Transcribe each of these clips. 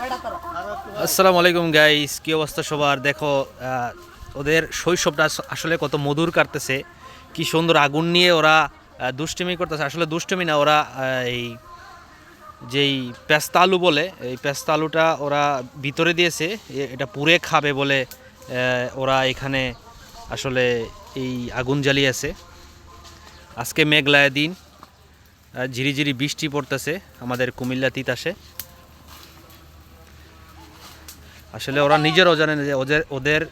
আসসালামু আলাইকুম গাইস কি অবস্থা সবার? দেখো ওদের শৈশবটা আসলে কত মধুর কাটতেছে। কি সুন্দর আগুন নিয়ে ওরা দুষ্টুমি করতেছে। আসলে দুষ্টুমি না, ওরা এই যেই পেস্তা আলু বলে, এই পেস্তা আলুটা ওরা ভিতরে দিয়েছে। এটা পুড়ে খাবে বলে ওরা এখানে আসলে এই আগুন জ্বালিয়েছে। আজকে মেঘলায় দিন ঝিরিঝিরি বৃষ্টি পড়তেছে। আমাদের কুমিল্লা তিতাসে। আসলে ওরা নিজেরাও জানে না যে ওদের ওদের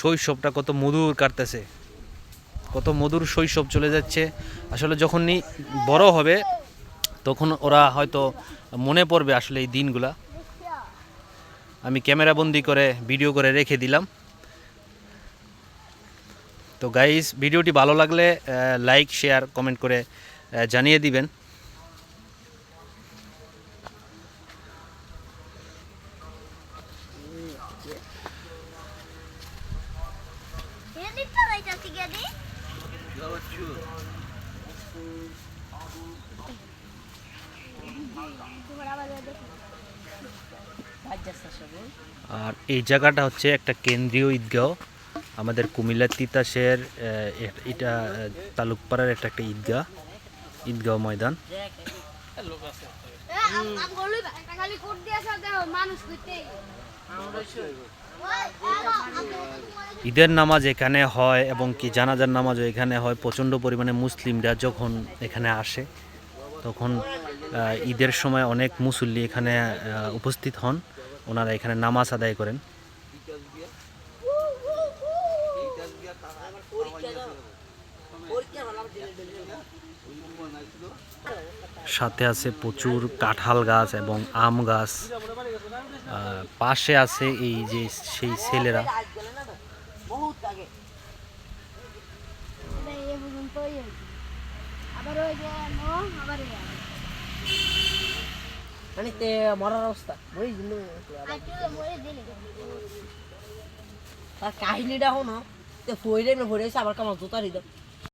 শৈশবটা কত মধুর কাটতেছে। কত মধুর শৈশব চলে যাচ্ছে। আসলে যখনই বড় হবে, তখন ওরা হয়তো মনে পড়বে আসলে এই দিনগুলা। আমি ক্যামেরা বন্দি করে ভিডিও করে রেখে দিলাম। তো গাইস ভিডিওটি ভালো লাগলে লাইক শেয়ার কমেন্ট করে জানিয়ে দিবেন। আর এই জায়গাটা হচ্ছে একটা কেন্দ্রীয় ঈদগাহ আমাদের কুমিল্লা তিতাসের আহ, এটা তালুকপাড়ার একটা একটা ঈদগাহ ঈদগাহ ময়দান। মানুষ কইতে ঈদের নামাজ এখানে হয় এবং কি জানাজার নামাজও এখানে হয়, প্রচণ্ড পরিমাণে মুসলিমরা যখন এখানে আসে, তখন ঈদের সময় অনেক মুসল্লি এখানে উপস্থিত হন। ওনারা এখানে নামাজ আদায় করেন। সাথে আছে প্রচুর কাঁঠাল গাছ এবং আম গাছ। পাশে আছে এই যে, সেই ছেলেরা। এ পর্যন্ত আবার ওই যে নো আবার মানে তে মরার অবস্থা। বই দিলে তার কাহিনীটা হনো তে ফইরে না ফইরে আবার কামাল জোতা দিত